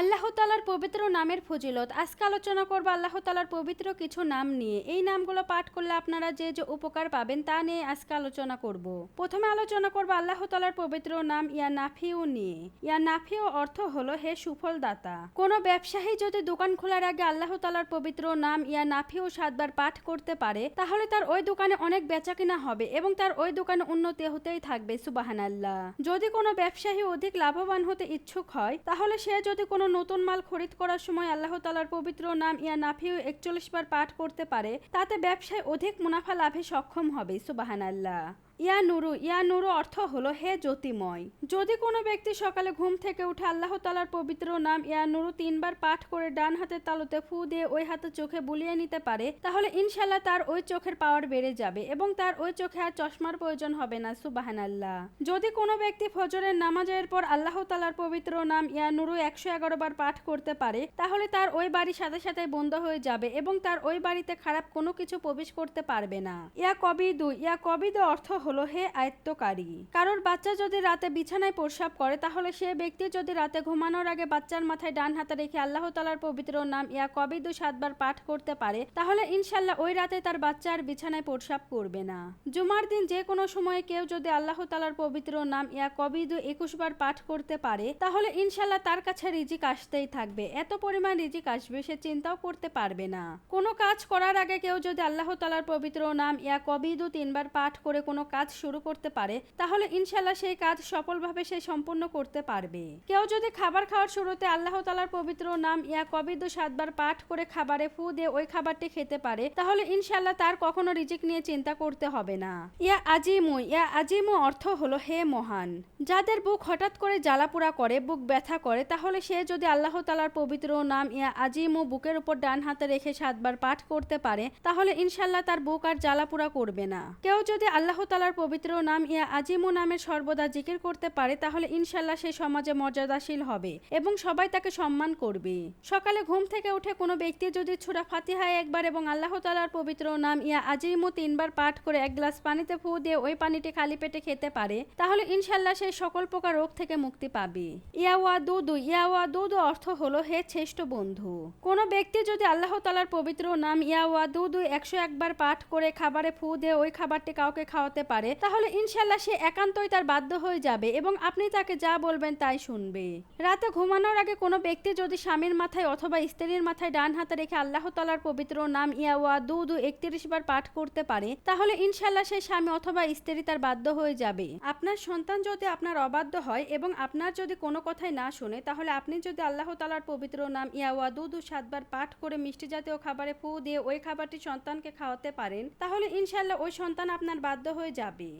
আল্লাহ তালার পবিত্র নামের ফজিলত। আজকে আলোচনা করব আল্লাহ তালার পবিত্র কিছু নাম নিয়ে। এই নামগুলো পাঠ করলে আপনারা যে যে উপকার পাবেন তা নিয়ে আজকে আলোচনা করব। প্রথমে আলোচনা করব আল্লাহ তালার পবিত্র নাম ইয়া নাফিউ নিয়ে। ইয়া নাফিউ অর্থ হলো হে সুফল দাতা কোনো ব্যবসায়ী যদি দোকান খোলার আগে আল্লাহ তালার পবিত্র নাম ইয়া নাফিউ সাতবার পাঠ করতে পারে, তাহলে তার ওই দোকানে অনেক বেচা কিনা হবে এবং তার ওই দোকানে উন্নতি হতেই থাকবে সুবাহান আল্লাহ যদি কোনো ব্যবসায়ী অধিক লাভবান হতে ইচ্ছুক হয়, তাহলে সে যদি কোনো নতুন মাল খরিদ করার সময় আল্লাহ তালার পবিত্র নাম ইয়া নাফিউ একচল্লিশ বার পাঠ করতে পারে, তাতে ব্যবসায় অধিক মুনাফা লাভে সক্ষম হবে সুবাহান আল্লাহ ইয়া নুরু ইয়া নুরু অর্থ হলো, হে জ্যোতিময়, যদি কোনো ব্যক্তি সকালে ঘুম থেকে উঠে আল্লাহ তালার পবিত্র নাম ইয়া নুরু তিনবার পাঠ করে ডান হাতের তালুতে ফু দিয়ে ওই হাতে চোখে বুলিয়ে নিতে পারে, তাহলে ইনশাল্লাহ তার ওই চোখের পাওয়ার বেড়ে যাবে এবং তার ওই চোখে আর চশমার প্রয়োজন হবে না সুবাহান আল্লাহ যদি কোনো ব্যক্তি ফজরের নামাজের পর আল্লাহ তালার পবিত্র নাম ইয়া নুরু একশো এগারো বার পাঠ করতে পারে, তাহলে তার ওই বাড়ি সাথে সাথে বন্ধ হয়ে যাবে এবং তার ওই বাড়িতে খারাপ কোনো কিছু প্রবেশ করতে পারবে না। ইয়া কবিদু ইয়া কবি দু অর্থ হলো হে আয়ত্তকারী। কারোর বাচ্চা যদি রাতে বিছানায় প্রস্রাব করে, তাহলে সে ব্যক্তি যদি রাতে ঘুমানোর আগে বাচ্চার মাথায় ডান হাতে রেখে আল্লাহ তালার পবিত্র নাম ইয়া কবিদু সাতবার পাঠ করতে পারে, তাহলে ইনশাল্লাহ ওই রাতে তার বাচ্চা আর বিছানায় প্রস্রাব করবে না। জুমার দিন যে কোনো সময়ে কেউ যদি আল্লাহ তালার পবিত্র নাম ইয়া কবিদু একুশ বার পাঠ করতে পারে, তাহলে ইনশাল্লাহ তার কাছে রিজিক আসতেই থাকবে। এত পরিমাণ রিজিক আসবে, সে চিন্তাও করতে পারবে না। কোনো কাজ করার আগে কেউ যদি আল্লাহ তালার পবিত্র নাম ইয়া কবিদু তিনবার পাঠ করে কোনো কাজ শুরু করতে পারে, তাহলে ইনশাল্লাহ সেই কাজ সফলভাবে সে সম্পূর্ণ করতে পারবে। কেউ যদি খাবার খাওয়ার শুরুতে আল্লাহ তালার পবিত্র নাম ইয়া কবিদু সাতবার পাঠ করে খাবারে ফু দিয়ে ওই খাবারটি খেতে পারে, তাহলে ইনশাল্লাহ তার কখনো রিজিক নিয়ে চিন্তা করতে হবে না। ইয়া আজিমু ইয়া আজিমু অর্থ হলো হে মহান। যাদের বুক হঠাৎ করে জ্বালাপোড়া করে, বুক ব্যথা করে, তাহলে সে যদি আল্লাহ তালার পবিত্র নাম ইয়া আজিমু বুকের উপর ডান হাতে রেখে সাতবার পাঠ করতে পারে, তাহলে ইনশাল্লাহ তার বুক আর জ্বালাপোড়া করবে না। কেউ যদি আল্লাহ তালার পবিত্র নাম ইয়া আজিমু নামের সর্বদা জিকির করতে পারে, তাহলে ইনশাল্লাহ সে সমাজে মর্যাদাশীল হবে এবং সবাই তাকে সম্মান করবে। সকালে ঘুম থেকে উঠে কোনো ব্যক্তি যদি ছুরা ফাতিহায় একবার এবং আল্লাহ তালার পবিত্র নাম ইয়া আজিমু তিনবার পাঠ করে এক গ্লাস পানিতে ফু দিয়ে ওই পানিটি খালি পেটে খেতে পারে, তাহলে ইনশাল্লাহ সে সকল প্রকার রোগ থেকে মুক্তি পাবে। ইয়াওয়া দুদু ইয়াওয়া দুদু অর্থ হলো হে শ্রেষ্ঠ বন্ধু। কোনো ব্যক্তি যদি আল্লাহ তালার পবিত্র নাম ইয়াওয়া দুদু একশো একবার পাঠ করে খাবারে ফু দিয়ে ওই খাবারটি কাউকে খাওয়াতে পারে তাহলে ইনশাল্লাহ সে একান্তই তার বাধ্য হয়ে যাবে এবং আপনি তাকে যা বলবেন তাই শুনবে। রাতে ঘুমানোর আগে কোনো ব্যক্তি যদি স্বামীর মাথায় অথবা স্ত্রীর মাথায় ডান হাতে রেখে আল্লাহ তালার পবিত্র নাম ইয়াওয়া দু দু একত্রিশ বার পাঠ করতে পারে, তাহলে ইনশাল্লাহ সেই স্বামী অথবা স্ত্রী তার বাধ্য হয়ে যাবে। আপনার সন্তান যদি আপনার অবাধ্য হয় এবং আপনার যদি কোনো কথাই না শুনে, তাহলে আপনি যদি আল্লাহ তালার পবিত্র নাম ইয়াওয়া দু দু সাতবার পাঠ করে মিষ্টি জাতীয় খাবারে ফু দিয়ে ওই খাবারটি সন্তানকে খাওয়াতে পারেন, তাহলে ইনশাল্লাহ ওই সন্তান আপনার বাধ্য হয়ে যাবে